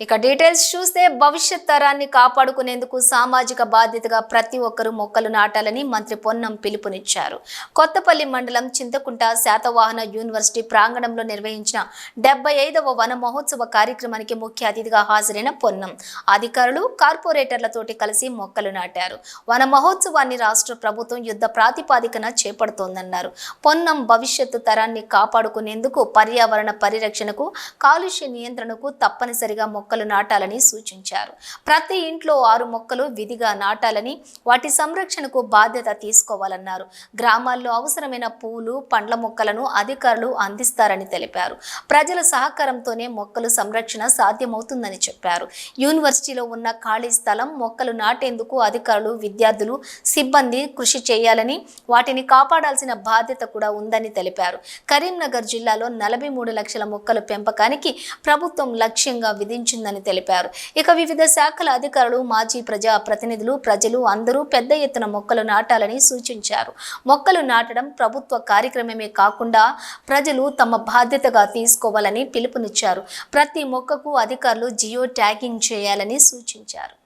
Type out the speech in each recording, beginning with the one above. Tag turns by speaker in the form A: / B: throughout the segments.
A: ఇక డీటెయిల్స్ చూస్తే భవిష్యత్ తరాన్ని కాపాడుకునేందుకు సామాజిక బాధ్యతగా ప్రతి ఒక్కరూ మొక్కలు నాటాలని మంత్రి పొన్నం పిలుపునిచ్చారు. కొత్తపల్లి మండలం చింతకుంట శాతవాహన యూనివర్సిటీ ప్రాంగణంలో నిర్వహించిన డెబ్బై ఐదవ వన మహోత్సవ కార్యక్రమానికి ముఖ్య అతిథిగా హాజరైన పొన్నం. అధికారులు కార్పొరేటర్లతోటి కలిసి మొక్కలు నాటారు. వన మహోత్సవాన్ని రాష్ట్ర ప్రభుత్వం యుద్ధ ప్రాతిపాదికన చేపడుతోందన్నారు. పొన్నం భవిష్యత్తు తరాన్ని కాపాడుకునేందుకు పర్యావరణ పరిరక్షణకు కాలుష్య నియంత్రణకు తప్పనిసరిగా మొక్కలు నాటాలని సూచించారు. ప్రతి ఇంట్లో ఆరు మొక్కలు విధిగా నాటాలని వాటి సంరక్షణకు బాధ్యత తీసుకోవాలన్నారు. గ్రామాల్లో అవసరమైన పూలు పండ్ల మొక్కలను అధికారులు అందిస్తారని తెలిపారు. ప్రజల సహకారంతోనే మొక్కలు సంరక్షణ సాధ్యమవుతుందని చెప్పారు. యూనివర్సిటీలో ఉన్న ఖాళీ స్థలం మొక్కలు నాటేందుకు అధికారులు విద్యార్థులు సిబ్బంది కృషి చేయాలని వాటిని కాపాడాల్సిన బాధ్యత కూడా ఉందని తెలిపారు. కరీంనగర్ జిల్లాలో నలభై మూడు లక్షల మొక్కల పెంపకానికి ప్రభుత్వం లక్ష్యంగా నిర్వహించిందని తెలిపారు. ఇక వివిధ శాఖల అధికారులు మాజీ ప్రజా ప్రతినిధులు ప్రజలు అందరూ పెద్ద ఎత్తున మొక్కలు నాటాలని సూచించారు. మొక్కలు నాటడం ప్రభుత్వ కార్యక్రమమే కాకుండా ప్రజలు తమ బాధ్యతగా తీసుకోవాలని పిలుపునిచ్చారు. ప్రతి మొక్కకు అధికారులు జియో ట్యాగింగ్ చేయాలని సూచించారు.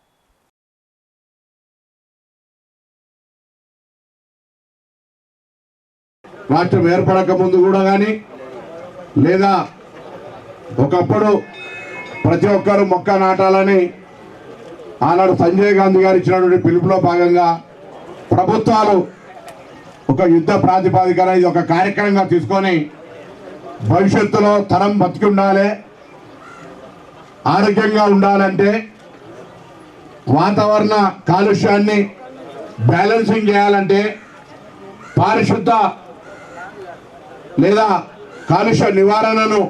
B: రాష్ట్రం ఏర్పడక ముందు కూడా కానీ లేదా ఒకప్పుడు ప్రతి ఒక్కరు మొక్క నాటాలని ఆనాడు సంజయ్ గాంధీ గారు ఇచ్చినటువంటి పిలుపులో భాగంగా ప్రభుత్వాలు ఒక యుద్ధ ప్రాతిపాదికన ఇది ఒక కార్యక్రమంగా తీసుకొని భవిష్యత్తులో తరం బతికి ఉండాలి ఆరోగ్యంగా ఉండాలంటే వాతావరణ కాలుష్యాన్ని బ్యాలెన్సింగ్ చేయాలంటే పారిశుద్ధ లేదా కాలుష్య నివారణను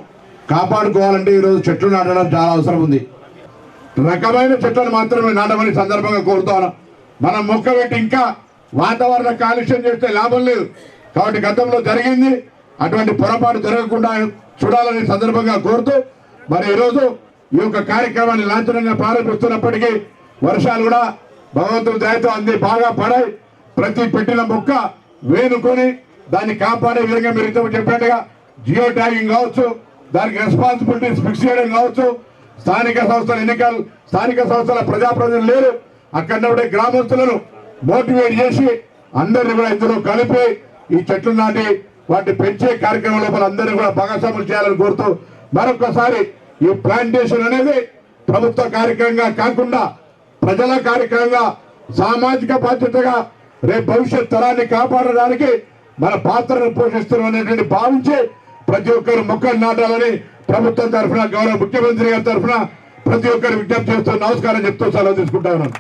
B: కాపాడుకోవాలంటే ఈరోజు చెట్లు నాటడం చాలా అవసరం ఉంది. రకమైన చెట్లను మాత్రమే నాటమని సందర్భంగా కోరుతాను మనం మొక్క పెట్టి ఇంకా వాతావరణ కాలుష్యం చేస్తే లాభం లేదు. కాబట్టి గతంలో జరిగింది. అటువంటి పొరపాటు జరగకుండా చూడాలని సందర్భంగా కోరుతూ మరి ఈరోజు ఈ యొక్క కార్యక్రమాన్ని లాంఛనంగా ప్రారంభిస్తున్నప్పటికీ వర్షాలు కూడా భగవంతుడి దయతో అంది బాగా పడాయి. ప్రతి పెట్టిన మొక్క వేనుకొని దాన్ని కాపాడే విధంగా మీరు ఇంతకు చెప్పినట్టుగా జియో ట్యాగింగ్ కావచ్చు దానికి రెస్పాన్సిబిలిటీస్ ఫిక్స్ చేయడం కావచ్చు. స్థానిక సంస్థల ఎన్నికలు స్థానిక సంస్థల ప్రజాప్రతినిధులు లేరు. అక్కడ గ్రామస్తులను మోటివేట్ చేసి అందరిని కూడా ఇందులో కలిపి ఈ చెట్లు నాటి వాటిని పెంచే కార్యక్రమం లోపల అందరినీ కూడా భాగస్వాములు చేయాలని కోరుతూ మరొకసారి ఈ ప్లాంటేషన్ అనేది ప్రభుత్వ కార్యక్రమంగా కాకుండా ప్రజల కార్యక్రమంగా సామాజిక బాధ్యతగా రేపు భవిష్యత్ తరాన్ని కాపాడడానికి మన పాత్రను పోషిస్తున్నాం అనేటువంటి భావించి ప్రతి ఒక్కరు మొక్కలు నాటాలని ప్రభుత్వం తరఫున గౌరవ ముఖ్యమంత్రి గారి తరఫున ప్రతి ఒక్కరు విజ్ఞప్తి చేస్తూ నమస్కారం చెప్తూ సెలవు తీసుకుంటా ఉన్నాను.